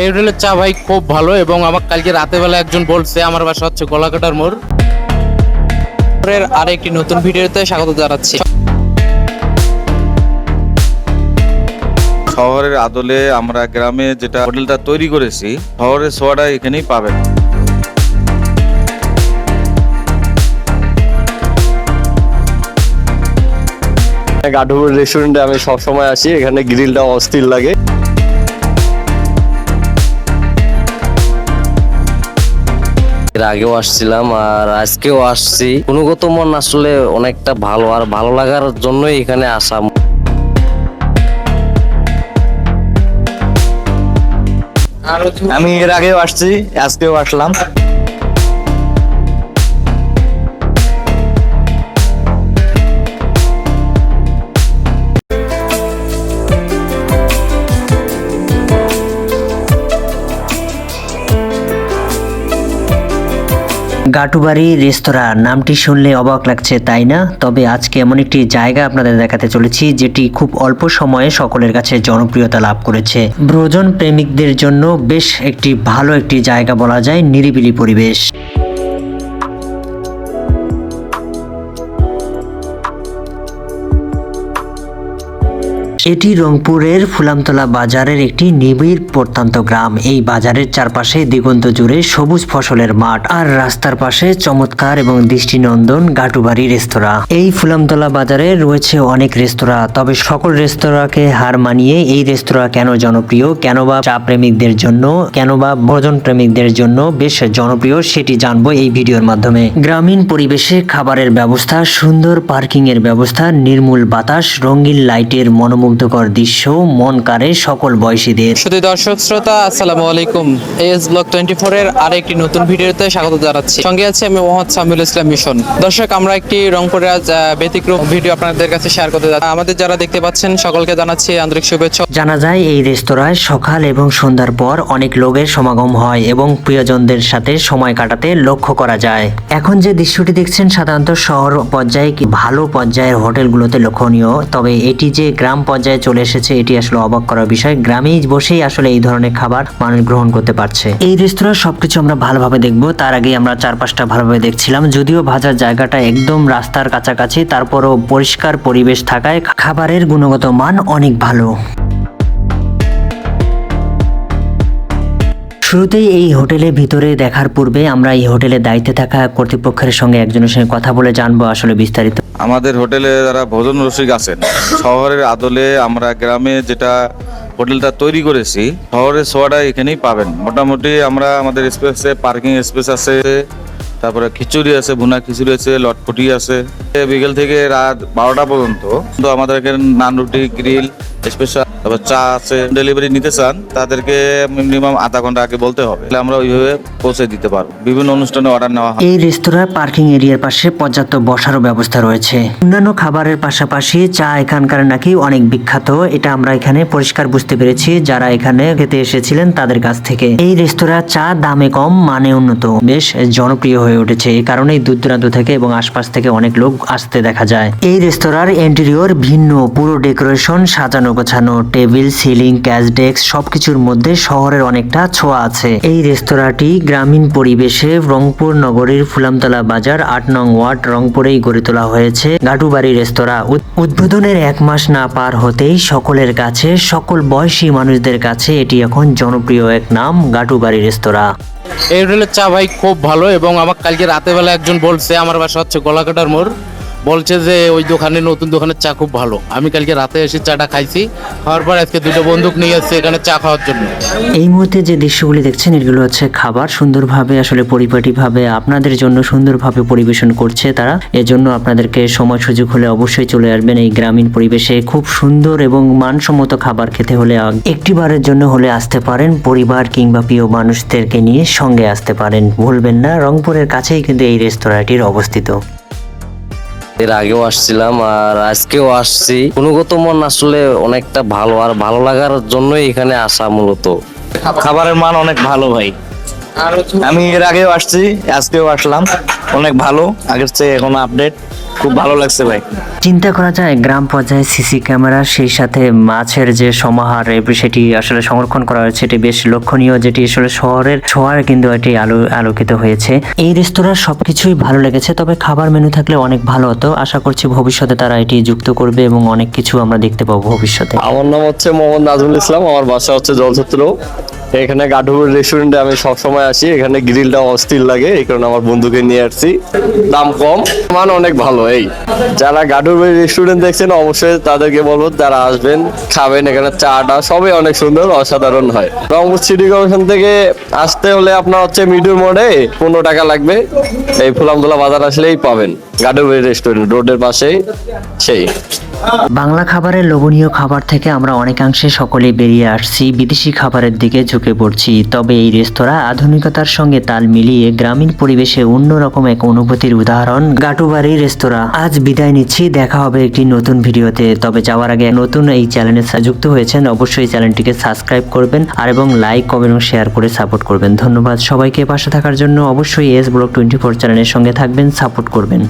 এই হোটেলের চা ভাই খুব ভালো এবং আমার কালকে রাতে বেলা একজন বলছে আমার বাসা হচ্ছে গলাকাটার মোড়। এর আর একটি নতুন ভিডিওতে স্বাগত জানাচ্ছি। শহরের আদলে আমরা গ্রামে যেটা হোটেলটা তৈরি করেছি শহরের সোয়াটা এখানেই পাবেন। গাঠুপুর রেস্টুরেন্টে আমি সবসময় আসি এখানে গ্রিলটা অস্থির লাগে। এর আগেও আসছিলাম আর আজকেও আসছি। গুণগত মন আসলে অনেকটা ভালো আর ভালো লাগার জন্যই এখানে আসা। আমি এর আগেও আসছি, আজকেও আসলাম। গাটুবাড়ি রেস্তোরাঁ। নামটি শুনলে অবাক লাগছে, তাই না? তবে আজকে এমন একটি জায়গা আপনাদের দেখাতে চলেছি, যেটি খুব অল্প সময়ে সকলের কাছে জনপ্রিয়তা লাভ করেছে। ব্রজন প্রেমিকদের জন্য বেশ একটি ভালো একটি জায়গা বলা যায়, নিরিবিলি পরিবেশ। এটি রংপুরের ফুলামতলা বাজারের একটি নিবিড় প্রত্যন্ত গ্রাম। এই বাজারের চারপাশে দিগন্ত জুড়ে সবুজ ফসলের মাঠ আর রাস্তার পাশে চমৎকার এবং দৃষ্টিনন্দন গাটুবাড়ি রেস্তোরাঁ। এই ফুলামতলা বাজারে রয়েছে অনেক রেস্তোরাঁ, তবে সকল রেস্তোরাঁকে হার মানিয়ে এই রেস্তোরাঁ কেন জনপ্রিয়, কেন বা চা প্রেমিকদের জন্য, কেন বা ভোজন প্রেমিকদের জন্য বেশ জনপ্রিয় সেটি জানব এই ভিডিওর মাধ্যমে। গ্রামীণ পরিবেশে খাবারের ব্যবস্থা, সুন্দর পার্কিং এর ব্যবস্থা, নির্মূল বাতাস, রঙিন লাইটের মনোমুগ্ধকর দৃশ্য মন কাড়ে সকল বয়সীদের। শুধু দর্শক শ্রোতা আসসালামু আলাইকুম। এস ব্লক টোয়েন্টি ফোর এর আর একটি নতুন ভিডিওতে স্বাগত জানাচ্ছি। সঙ্গে আছে আমি মোহাম্মদ সামিউল ইসলাম মিশন। দর্শক আমরা একটি রংপুরের ব্যতিক্রম ভিডিও আপনাদের কাছে শেয়ার করতে যাচ্ছি। আমাদের যারা দেখতে পাচ্ছেন সকলকে জানাচ্ছি আন্তরিক শুভেচ্ছা। জানা যায় এই রেস্তোরাঁয় সকাল এবং সন্ধ্যার পর অনেক লোকের সমাগম হয় এবং প্রিয়জনদের সাথে সময় কাটাতে লক্ষ্য করা যায়। এখন যে দৃশ্যটি দেখছেন সাধারণত শহর পর্যায়ে কি ভালো পর্যায়ের হোটেলগুলোতে লক্ষণীয় তবে এটি যে গ্রাম পর্যায়ে চলে এসেছে, এটি আসলে অবাক করার বিষয়। গ্রামেই বসেই আসলে এই ধরনের খাবার মানুষ গ্রহণ করতে পারছে। এই রেস্তোরাঁ সবকিছু আমরা ভালোভাবে দেখব। তার আগে আমরা চারপাশটা ভালোভাবে দেখছিলাম। যদিও ভাজার জায়গাটা একদম রাস্তার কাছাকাছি, তারপরও পরিষ্কার পরিবেশ থাকায় খাবারের গুণগত মান অনেক ভালো। শুরুতেই এই হোটেলের ভিতরে দেখার পূর্বে আমরা এই হোটেলে দায়িত্বে থাকা কর্তৃপক্ষের সঙ্গে একজনের সঙ্গে কথা বলে জানব আসলে বিস্তারিত। আমাদের হোটেলে যারা ভোজন রসিক আছেন, শহরের আদলে আমরা গ্রামে যেটা হোটেলটা তৈরি করেছি, শহরের সোয়াটা এখানেই পাবেন। মোটামুটি আমরা আমাদের স্পেসে পার্কিং স্পেস আছে, তারপরে খিচুড়ি আছে, ভুনা খিচুড়ি আছে, লটপটি আছে। বিকেল থেকে রাত বারোটা পর্যন্ত তো আমাদের এখানে নান রুটি গ্রিল স্পেশাল তারপর চা আছে ডেলিভারি নিতে চান, তাদেরকে মিনিমাম আধা ঘণ্টা আগে বলতে হবে। তাহলে আমরা ওইভাবে পৌঁছে দিতে পারব। বিভিন্ন অনুষ্ঠানে অর্ডার নেওয়া হয়। এই রেস্তোরাঁ পার্কিং এরিয়ার পাশে পর্যাপ্ত বসারও ব্যবস্থা রয়েছে। অন্যান্য খাবারের পাশাপাশি চা এখানকার নাকি অনেক বিখ্যাত, এটা আমরা এখানে পরিষ্কার বুঝতে পেরেছি, যারা এখানে খেতে এসেছিলেন তাদের কাছ থেকে। এই রেস্তোরাঁ চা দামে কম মানে উন্নত। বেশ জনপ্রিয় হয়ে উঠেছে, এই কারণেই দূর দূরান্ত থেকে এবং আশপাশ থেকে অনেক লোক আসতে দেখা যায়। এই রেস্তোরাঁর ইন্টেরিয়র ভিন্ন, পুরো ডেকোরেশন সাজানো গোছানো, টেবিল, সিলিং ক্যাশ ডেস্ক সবকিছুর মধ্যে শহরের অনেকটা ছোঁয়া আছে। এই রেস্তোরাঁটি গ্রামীণ পরিবেশে রংপুর নগরীর ফুলামতলা বাজার আট নং ওয়ার্ড রংপুরেই গড়ে তোলা হয়েছে গাটুবাড়ি রেস্তোরাঁ। উদ- উদ্বোধনের এক মাস না পার হতেই সকলের কাছে, সকল বয়সী মানুষদের কাছে এটি এখন জনপ্রিয় এক নাম, গাটুবাড়ি রেস্তোরাঁ। এই হোটেলের চা ভাই খুব ভালো এবং আমার কালকে রাতে বেলা একজন বলছে, আমার বাসা হচ্ছে গলাকাটার মোড়। বলছে যে ওই দোকানে, নতুন দোকানের চা খুব ভালো। আমি কালকে রাতে এসে চাটা খাইছি, খাওয়ার পর আজকে দুটো বন্দুক নিয়ে এসেছে এখানে চা খাওয়ার জন্য। এই মুহূর্তে যে দৃশ্যগুলি দেখছেন, এগুলো হচ্ছে খাবার। সুন্দরভাবে আসলে পরিপাটিভাবে আপনাদের জন্য সুন্দরভাবে পরিবেশন করছে তারা। এজন্য আপনাদেরকে সময় সুযোগ হলে অবশ্যই চলে আসবেন এই গ্রামীণ পরিবেশে। খুব সুন্দর এবং মানসম্মত খাবার খেতে হলে আগ- একটিবারের জন্য হলে আসতে পারেন। পরিবার কিংবা প্রিয় মানুষদেরকে নিয়ে সঙ্গে আসতে পারেন। ভুলবেন না, রংপুরের কাছেই কিন্তু এই রেস্তোরাঁটির অবস্থিত। এর আগেও আসছিলাম আর আজকেও আসছি। গুণগত মান আসলে অনেকটা ভালো আর ভালো লাগার জন্যই এখানে আসা মূলত। খাবারের মান অনেক ভালো ভাই। আমি এর আগেও আসছি আজকেও আসলাম। অনেক ভালো আগের চেয়ে এখন আপডেট খুব ভালো লাগছে ভাই। চিন্তা করা যায় গ্রাম পর্যায়ে সিসি ক্যামেরা সেই সাথে মাছের যে সমাহার সেটি আসলে সংরক্ষণ করা হয়েছে এটি বেশ লক্ষণীয় যেটি আসলে শহরের শহরে কিন্তু এটি আলো আলোকিত হয়েছে। এই রেস্তোরাঁর সবকিছুই ভালো লেগেছে তবে খাবার মেনু থাকলে অনেক ভালো হতো। আশা করছি ভবিষ্যতে তারা এটি যুক্ত করবে এবং অনেক কিছু আমরা দেখতে পাবো ভবিষ্যতে। আমার নাম হচ্ছে মোহাম্মদ নাজমুল ইসলাম আমার বাসা হচ্ছে জলছত্র। এখানে গাঠুপুর রেস্টুরেন্টে আমি সব সময় আসি, এখানে গ্রিলটা অস্থির লাগে, এই কারণে আমার বন্ধুকে নিয়ে আসছি। দাম কম, মান অনেক ভালো, এই। যারা গাঠুপুর রেস্টুরেন্ট দেখছেন, অবশ্যই তাদেরকে বলব যারা আসবেন, খাবেন, এখানে চাটা সবই অনেক সুন্দর, অসাধারণ হয়। রংপুর সিটি কর্পোরেশন থেকে আসতে হলে আপনার হচ্ছে মিডুর মোড়ে পনেরো টাকা লাগবে, এই ফুলামতলা বাজার আসলেই পাবেন। রেস্টুরেন্ট রোডের পাশেই সেই। বাংলা খাবারের লোভনীয় খাবার থেকে আমরা অনেকাংশে সকলেই বেরিয়ে আসছি, বিদেশি খাবারের দিকে ঝুঁকে পড়ছি। তবে এই রেস্তোরাঁ আধুনিকতার সঙ্গে তাল মিলিয়ে গ্রামীণ পরিবেশে অন্যরকম এক অনুভূতির উদাহরণ, গাটুবাড়ি রেস্তোরাঁ। আজ বিদায় নিচ্ছি, দেখা হবে একটি নতুন ভিডিওতে। তবে যাওয়ার আগে নতুন এই চ্যানেলে যুক্ত হয়েছেন, অবশ্যই চ্যানেলটিকে সাবস্ক্রাইব করবেন আর এবং লাইক, কমেন্ট এবং শেয়ার করে সাপোর্ট করবেন। ধন্যবাদ সবাইকে পাশে থাকার জন্য। অবশ্যই এস ব্লক টোয়েন্টি ফোর চ্যানেলের সঙ্গে থাকবেন, সাপোর্ট করবেন।